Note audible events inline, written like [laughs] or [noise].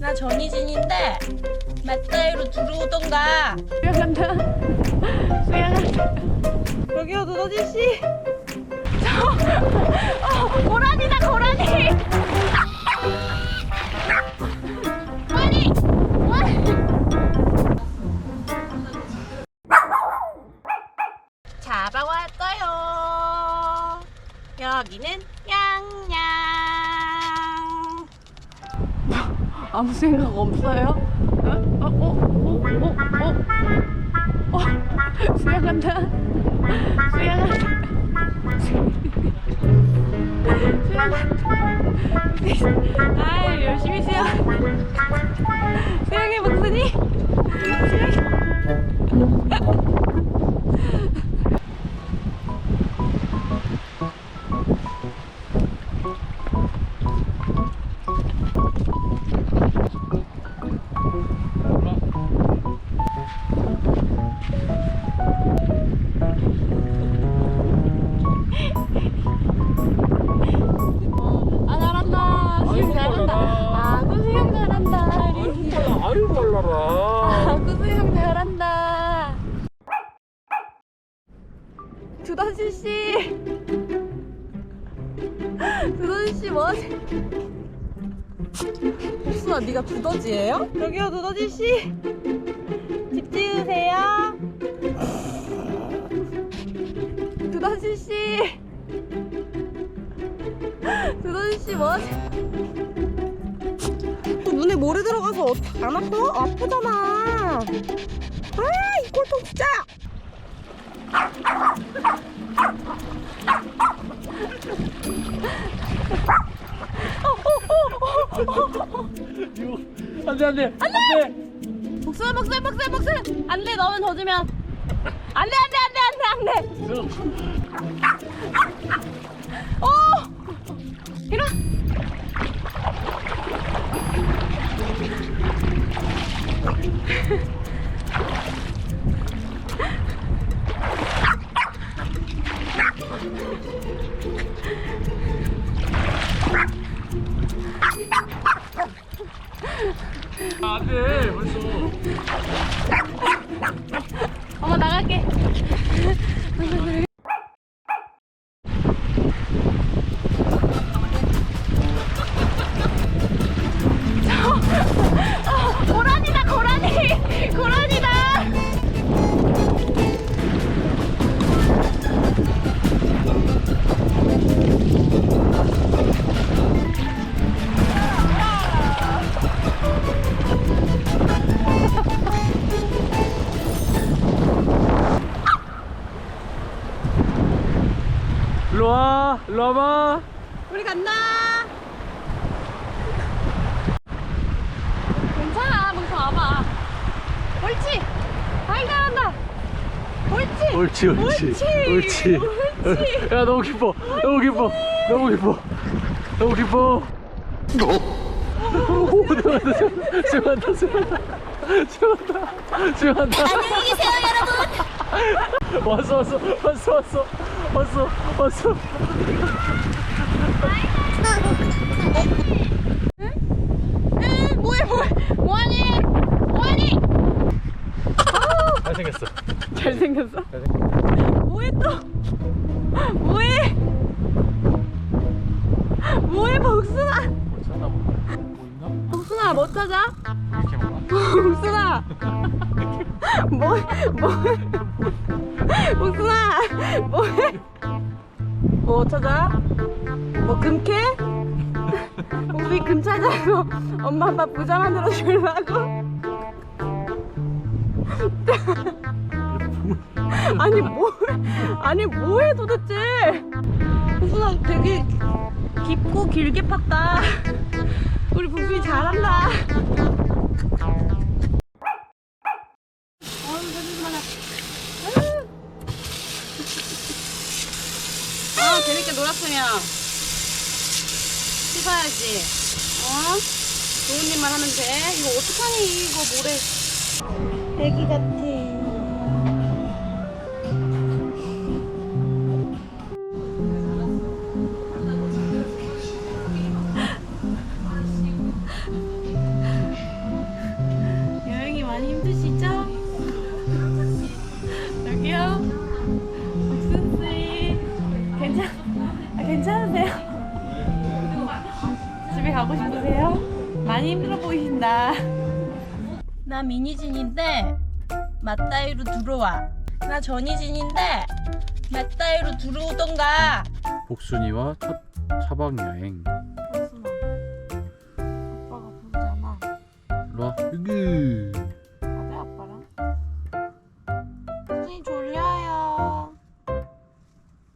나 전희진인데 맞다이로 들어오던가. 수영한다. 수영한다. 여기요 노더지 씨. 어, 고라니다 고라니. 잡아왔어요. 여기는 양 아무 생각 없어요? 어? 어? 어? 어? 어? 어? 어? [laughs] 수영한다. 수영한다. [laughs] 수영한다. 아 두던실 씨 뭐하세요? 혹시나 네가 두더지예요? 여기요 두더지 씨. 집 지으세요. 두던실 씨. 두던실 씨 뭐하세요? 또 눈에 모래 들어가서 어떡- 안 아파? 아프잖아. 아, 이 꼴통 진짜. 안돼 안돼. 안돼. 복수 복수 복수 복수 안돼 너는 더 주면. 안돼 안돼 안돼 안돼 안돼 안돼 벌써. 일로 와봐. 우리 간다. 괜찮아. 멍청 와봐. 옳지. 아이 잘한다. 옳지. 옳지 옳지. 옳지, 옳지. [laughs] 야 너무 기뻐. 너무 기뻐. 너무 기뻐. 너무 기뻐. 오 들어간다 들어간다. 들어간다. 들어간다. 안녕히 계세요 여러분. 왔어 왔어. 왔어 왔어 왔어 왔어. 에 뭐해 뭐해 뭐하니 뭐하니 잘생겼어. 잘생겼어? 뭐해 또? 뭐해? 뭐해 뭐 있나? 복순아 뭐 찾아? 이렇게 먹어. 복순아 뭐해 [laughs] 뭐 [laughs] [laughs] 해 복순아 뭐해? 뭐 찾아? 뭐 금캐? [laughs] 복순이 금 찾아서 엄마 아빠 부자 만들어 주려고? [laughs] 아니 뭐 아니 뭐해 도대체 복순아 되게 깊고 길게 팠다 우리 복순이 잘한다 어우 재밌만 아 재밌게 놀았으면 씻어야지 어? 좋은 일만 하면 돼 이거 어떡하니 이거 모래 애기 같아. 가고 싶으세요? 많이 힘들어 보이신다. 나 미니진인데 맞다이로 들어와. 나 전이진인데 맞다이로 들어오던가. 복순이와 첫 차박 여행. 복순아, 오빠가 부르잖아. 일로 와. 여기.